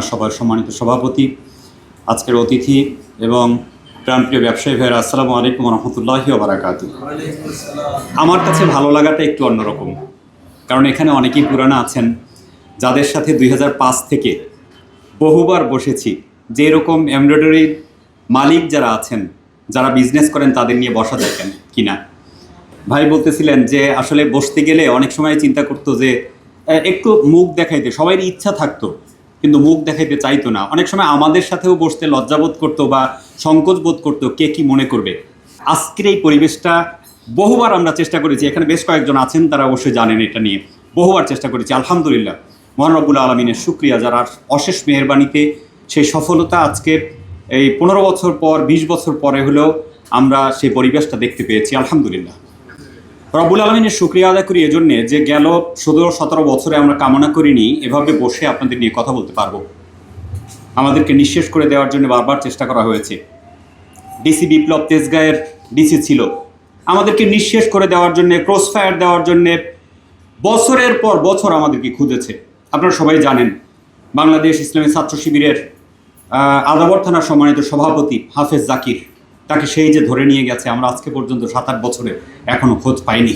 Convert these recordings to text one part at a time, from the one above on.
মহাসভার সম্মানিত সভাপতি, আজকের অতিথি এবং প্রাণপ্রিয় ব্যবসায়ী ভাইয়েরা, আসসালামু আলাইকুম রহমতুল্লাহি ওবরাকাতু আমার কাছে ভালো লাগাটা একটু অন্যরকম, কারণ এখানে অনেকেই পুরানো আছেন, যাদের সাথে দুই হাজার পাঁচ থেকে বহুবার বসেছি যে এরকম এমব্রয়ডারির মালিক যারা আছেন, যারা বিজনেস করেন তাদের নিয়ে বসা যায় কেন। কিনা ভাই বলতেছিলেন যে আসলে বসতে গেলে অনেক সময় চিন্তা করতো যে একটু মুখ দেখাইতে সবারই ইচ্ছা থাকতো কিন্তু মুখ দেখাইতে চাইতো না। অনেক সময় আমাদের সাথেও বসতে লজ্জাবোধ করতো বা সংকোচ বোধ করতো কে কি মনে করবে। আজকের এই পরিবেশটা বহুবার আমরা চেষ্টা করেছি, এখানে বেশ কয়েকজন আছেন, তারা অবশ্যই জানেন এটা নিয়ে। বহুবার চেষ্টা করেছি, আলহামদুলিল্লাহ। মহানবুল আলমিনের শুক্রিয়া, যারা অশেষ মেহরবানিতে সেই সফলতা আজকে এই পনেরো বছর পর, বিশ বছর পরে হলেও আমরা সেই পরিবেশটা দেখতে পেয়েছি, আলহামদুলিল্লাহ। রব্বুল আলমিনের শুক্রিয়া আদায় করি এজন্যে যে গেল ষোলো, সতেরো বছরে আমরা কামনা করিনি, এভাবে বসে আপনাদের নিয়ে কথা বলতে পারব। আমাদেরকে নিঃশেষ করে দেওয়ার জন্য বারবার চেষ্টা করা হয়েছে। ডিসি বিপ্লব তেজগাঁয়ের ডিসি ছিল। আমাদেরকে নিঃশেষ করে দেওয়ার জন্য ক্রস ফায়ার দেওয়ার জন্যে বছরের পর বছর আমাদেরকে খুঁজেছে। আপনারা সবাই জানেন, বাংলাদেশ ইসলামী ছাত্র শিবিরের আদাবর থানার সম্মানিত সভাপতি হাফেজ জাকির। তাকে সেই যে ধরে নিয়ে গেছে, আমরা আজকে পর্যন্ত সাত আট বছরে এখনও খোঁজ পাইনি।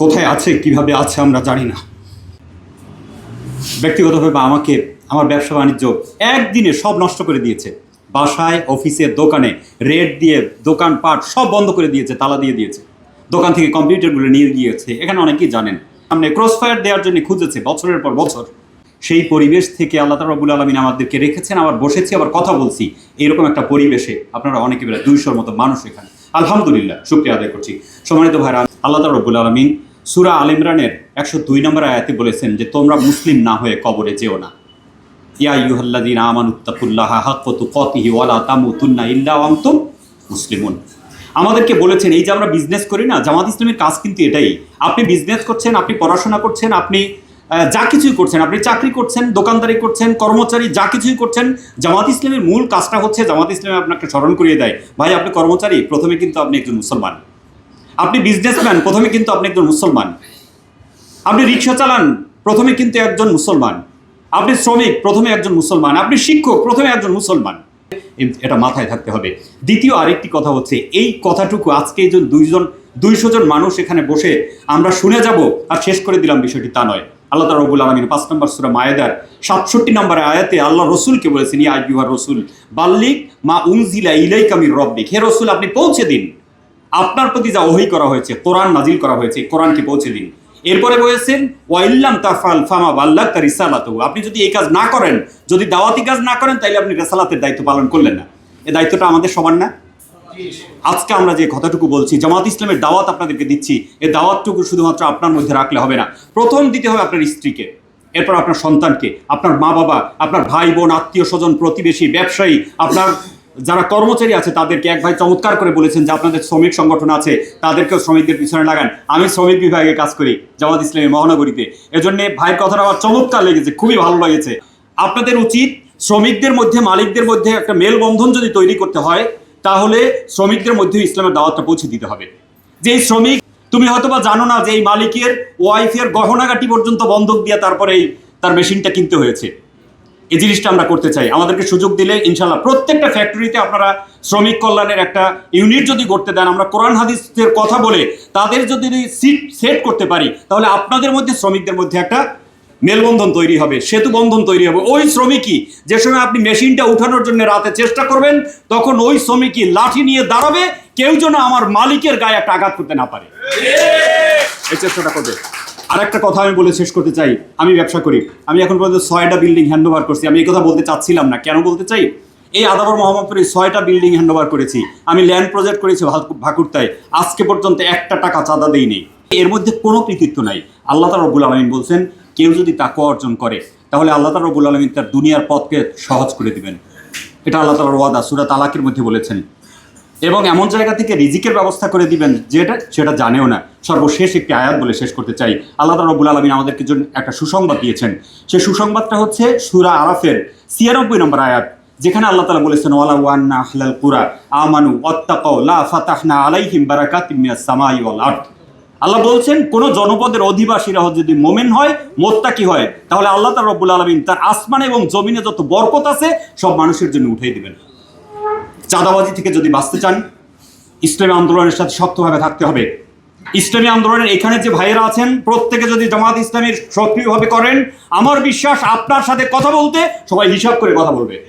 কোথায় আছে, কীভাবে আছে, আমরা জানি না। ব্যক্তিগতভাবে আমাকে, আমার ব্যবসা বাণিজ্য একদিনে সব নষ্ট করে দিয়েছে। বাসায়, অফিসে, দোকানে রেট দিয়ে দোকানপাট সব বন্ধ করে দিয়েছে, তালা দিয়ে দিয়েছে। দোকান থেকে কম্পিউটারগুলো নিয়ে গিয়েছে, এখানে অনেকেই জানেন। সামনে ক্রস ফায়ার দেওয়ার জন্য খুঁজেছে, বছরের পর বছর। সেই পরিবেশ থেকে আল্লাহ তালা রবুল আলমিন আমাদেরকে রেখেছেন, আবার বসেছি, আবার কথা বলছি। এরকম একটা পরিবেশে আপনারা অনেকে বেলা দুইশোর মতো মানুষ এখানে। আলহামদুলিল্লাহ, শুক্রিয়া আদায় করছি। সম্মানিত ভাইরা, আল্লাহ তালা রবুল আলমিন সুরা আল ইমরানের একশো দুই নম্বর আয়াতে বলেছেন যে, তোমরা মুসলিম না হয়ে কবরে যেও না। ইয়া ইউহাল্লাদিন আমানুত্তাকুল্লাহ হাক্ক তুকাতিহি ওয়ালা তামুতুন্না ইল্লা ওয়া আনতুম মুসলিমুন। আমাদেরকে বলেছেন, এই যে আমরা বিজনেস করি না, জামাত ইসলামের কাজ কিন্তু এটাই। আপনি বিজনেস করছেন, আপনি পড়াশোনা করছেন, আপনি যা কিছুই করছেন, আপনি চাকরি করছেন, দোকানদারি করছেন, কর্মচারী যা কিছুই করছেন, জামাত ইসলামের মূল কাজটা হচ্ছে জামাত ইসলামে আপনাকে স্মরণ করিয়ে দেয়। ভাই, আপনি কর্মচারী, প্রথমে কিন্তু আপনি একজন মুসলমান। আপনি বিজনেসম্যান প্রথমে কিন্তু আপনি একজন মুসলমান। আপনি রিক্সা চালান, প্রথমে কিন্তু একজন মুসলমান। আপনি শ্রমিক, প্রথমে একজন মুসলমান। আপনি শিক্ষক, প্রথমে একজন মুসলমান। এটা মাথায় থাকতে হবে। দ্বিতীয় আরেকটি কথা হচ্ছে, এই কথাটুকু আজকে এই দুইজন, দুইশো জন মানুষ এখানে বসে আমরা শুনে যাব আর শেষ করে দিলাম বিষয়টি তা নয়। আল্লাহ তালা রবুল আলমিন পাঁচ নম্বর সুরা মায়েদার সাতষট্টি নম্বর আয়াতে আল্লাহ রসুলকে বলেছেন, ইয়া আইয়ুহা রসুল বাল্লিক মা উনজিলা ইলাই কামির রব্বিক। হে রসুল, আপনি পৌঁছে দিন। আপনার প্রতি যা ওহি করা হয়েছে, কোরআন নাজিল করা হয়েছে কোরআনকে পৌঁছে দিন। এরপরে বলেছেন ওয়াইল্লাম তাফাল ফামা বাল্লাহ তার রিসালাত আপনি যদি এই কাজ না করেন, যদি দাওয়াতি কাজ না করেন তাহলে আপনি রেসালাতের দায়িত্ব পালন করলেন না। এ দায়িত্বটা আমাদের সমান না? আজকে আমরা যে কথাটুকু বলছি জামাত ইসলামের দাওয়াত আপনাদেরকে দিচ্ছি এই দাওয়াতটুকু শুধুমাত্র আপনার মধ্যে রাখলে হবে না। প্রথম দিতে হবে আপনার স্ত্রীকে, এরপর আপনার সন্তানকে, আপনার মা বাবা আপনার ভাই বোন আত্মীয় স্বজন প্রতিবেশী, ব্যবসায়ী, আপনার যারা কর্মচারী আছে, তাদেরকে এক ভাই চমৎকার করে বলেছেন যে আপনাদের শ্রমিক সংগঠন আছে, তাদেরকেও শ্রমিকদের পিছনে লাগান। আমি শ্রমিক বিভাগে কাজ করি, জামাত ইসলামের মহানগরীতে। এজন্য ভাইয়ের কথাটা আমার চমৎকার লেগেছে, খুবই ভালো লেগেছে। আপনাদের উচিত শ্রমিকদের মধ্যে, মালিকদের মধ্যে একটা মেলবন্ধন যদি তৈরি করতে হয় তাহলে শ্রমিকদের মধ্যে ইসলামের দাওয়াতটা পৌঁছে দিতে হবে। যে শ্রমিক, তুমি হয়তো বা জানো না যে এই মালিকের ওয়াইফের গহনাগাটি পর্যন্ত বন্ধক দিয়ে তারপরে তার মেশিনটা কিনতে হয়েছে। এই জিনিসটা আমরা করতে চাই। আমাদেরকে সুযোগ দিলে ইনশাল্লাহ প্রত্যেকটা ফ্যাক্টরিতে আপনারা শ্রমিক কল্যাণের একটা ইউনিট যদি করতে দেন, আমরা কোরআন হাদিসের কথা বলে তাদের যদি সিট সেট করতে পারি, তাহলে আপনাদের মধ্যে শ্রমিকদের মধ্যে একটা মেলবন্ধন তৈরি হবে, সেতু বন্ধন তৈরি হবে। ওই শ্রমিকই, যে সময় আপনি মেশিনটা উঠানোর জন্য রাতে চেষ্টা করবেন, তখন ওই শ্রমিকই লাঠি নিয়ে দাঁড়াবে, কেউ যেন আমার মালিকের গায়ে একটা আঘাত করতে না পারে। এই চেষ্টাটা করবে। আর একটা কথা আমি বলে শেষ করতে চাই, আমি ব্যবসা করি। আমি এখন পর্যন্ত ছয়টা বিল্ডিং হ্যান্ড ওভার করছি। আমি এই কথা বলতে চাচ্ছিলাম না। কেন বলতে চাই? এই আদাবর মোহাম্মদপুরে ছয়টা বিল্ডিং হ্যান্ড ওভার করেছি। আমি ল্যান্ড প্রজেক্ট করেছি ভাক- ভাকুরতায়। আজকে পর্যন্ত একটা টাকা চাঁদা দেই নেই এর মধ্যে কোনো কৃতিত্ব নাই। আল্লাহ তালা রবুল আলমিন বলছেন কেউ যদি তাকে অর্জন করে, তাহলে আল্লাহ তালা রবুল আলমিন তার দুনিয়ার পথকে সহজ করে দিবেন। এটা আল্লাহ তালার ওয়াদা, সুরা তালাকের মধ্যে বলেছেন। এবং এমন জায়গা থেকে রিজিকের ব্যবস্থা করে দিবেন, যেটা, সেটা জানেও না। সর্বশেষ একটি আয়াত বলে শেষ করতে চাই। আল্লাহ রবুল আলমিন আমাদেরকে জন্য একটা সুসংবাদ দিয়েছেন। সেই সুসংবাদটা হচ্ছে সুরা আরাফের ছিয়ানব্বই নম্বর আয়াত, যেখানে আল্লাহ তালা বলেছেন ওয়ালা ওয়ান্না আহলাল কুরা আমানু অত্তাকাও লা ফাতাহনা আলাইহিম বারাকাতিম মিনাস সামাই ওয়াল আরদ। আল্লাহ বলছেন, কোন জনপদের অধিবাসীরা যদি মোমেন হয় মোত্তা কি হয়, তাহলে আল্লাহ তার রব্বুল আলমিন তার আসমান এবং জমিনে যত বরকত আছে, সব মানুষের জন্য উঠিয়ে দিবেন। চাঁদাবাজি থেকে যদি বাঁচতে চান, ইসলামী আন্দোলনের সাথে শক্তভাবে থাকতে হবে। ইসলামী আন্দোলনের এখানে যে ভাইয়েরা আছেন, প্রত্যেকে যদি জামাত ইসলামীর সক্রিয়ভাবে করেন, আমার বিশ্বাস আপনার সাথে কথা বলতে সবাই হিসাব করে কথা বলবে।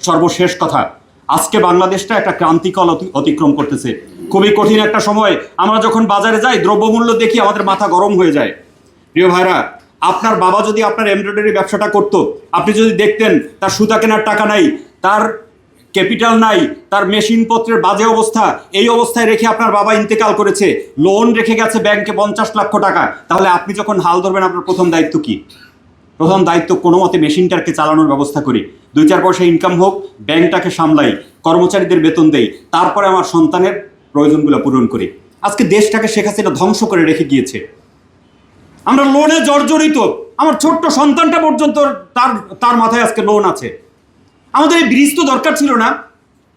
সর্বশেষ কথা, আজকে বাংলাদেশটা একটা ক্রান্তিকাল অতি- অতিক্রম করতেছে। খুবই কঠিন একটা সময়। আমরা যখন বাজারে যাই, দ্রব্যমূল্য দেখি আমাদের মাথা গরম হয়ে যায়। প্রিয় ভাইরা, আপনার বাবা যদি আপনার এমব্রয়ডারি ব্যবসাটা করতো, আপনি যদি দেখতেন তার সুতা কেনার টাকা নাই, তার ক্যাপিটাল নাই, তার মেশিনপত্রের বাজে অবস্থা, এই অবস্থায় রেখে আপনার বাবা ইন্তেকাল করেছে, লোন রেখে গেছে ব্যাংকে পঞ্চাশ লক্ষ টাকা, তাহলে আপনি যখন হাল ধরবেন, আপনার প্রথম দায়িত্ব কি? প্রথম দায়িত্ব কোনো মতে মেশিনটাকে চালানোর ব্যবস্থা করি। দুই চার পয়সা ইনকাম হোক, ব্যাংকটাকে সামলাই, কর্মচারীদের বেতন দেই, তারপরে আমার সন্তানের প্রয়োজনগুলো পূরণ করি। আজকে দেশটাকে শেখ হাসিনা ধ্বংস করে রেখে গিয়েছে। আমরা লোনে জর্জরিত, আমার ছোট্ট সন্তানটা পর্যন্ত তার তার মাথায় আজকে লোন আছে। আমাদের এই ব্রিজ তো দরকার ছিল না।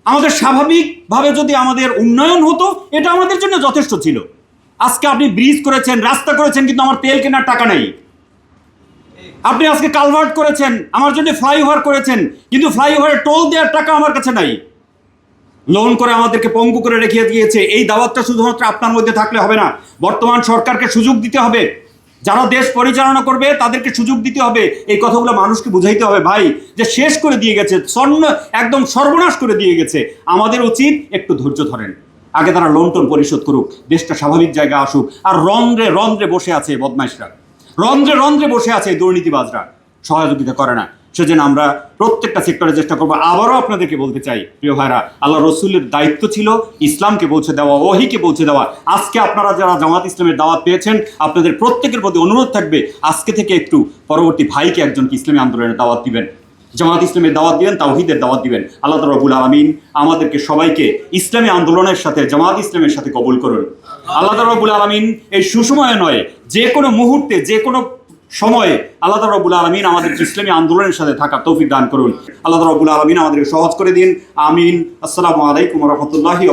আমাদের স্বাভাবিকভাবে যদি আমাদের উন্নয়ন হতো, এটা আমাদের জন্য যথেষ্ট ছিল। আজকে আপনি ব্রিজ করেছেন, রাস্তা করেছেন, কিন্তু আমার তেল কেনার টাকা নেই। আপনি আজকে কালভার্ট করেছেন, আমার জন্য ফ্লাইওভার করেছেন, কিন্তু ফ্লাইওভারের টোল দেওয়ার টাকা আমার কাছে নাই। লোন করে আমাদেরকে পঙ্গু করে রেখে দিয়েছে। এই দাওয়াতটা শুধুমাত্র আপনার মধ্যে থাকলে হবে না। বর্তমান সরকারকে সুযোগ দিতে হবে। যারা দেশ পরিচালনা করবে, তাদেরকে সুযোগ দিতে হবে। এই কথাগুলো মানুষকে বুঝাইতে হবে, ভাই, যে শেষ করে দিয়ে গেছে, স্বর্ণ একদম সর্বনাশ করে দিয়ে গেছে। আমাদের উচিত একটু ধৈর্য ধরেন। আগে তারা লোন টোন পরিশোধ করুক, দেশটা স্বাভাবিক জায়গা আসুক। আর রন্ধ্রে রন্ধ্রে বসে আছে বদমাইশরা। রন্ধ্রে রন্ধ্রে বসে আছে দুর্নীতিবাজরা। সহযোগিতা করে না। সেজন্য আমরা প্রত্যেকটা সেক্টরে চেষ্টা করব। আবারও আপনাদেরকে বলতে চাই, প্রিয় ভাইরা, আল্লাহ রসুলের দায়িত্ব ছিল ইসলামকে পৌঁছে দেওয়া, ওহিকে পৌঁছে দেওয়া। আজকে আপনারা যারা জামাত ইসলামের দাওয়াত পেয়েছেন, আপনাদের প্রত্যেকের প্রতি অনুরোধ থাকবে, আজকে থেকে একটু পরবর্তী ভাইকে একজনকে ইসলামী আন্দোলনের দাওয়াত দিবেন। জামাত ইসলামের দাওয়াত দিবেন, তাওহিদের দাওয়াত দিবেন। আল্লাহ রবুল আলমিন আমাদেরকে সবাইকে ইসলামী আন্দোলনের সাথে, জামাত ইসলামের সাথে কবুল করুন। আল্লাহ রবুল আলমিন এই সুসময়ে নয়, যে কোনো মুহূর্তে, যে কোনো সময়ে আল্লাহ রবুল আলমিন আমাদের ইসলামী আন্দোলনের সাথে থাকা তৌফিক দান করুন। আল্লাহ রবুল আলমিন আমাদেরকে সহজ করে দিন। আমিন। আসসালামু আলাইকুম রহমতুল্লাহি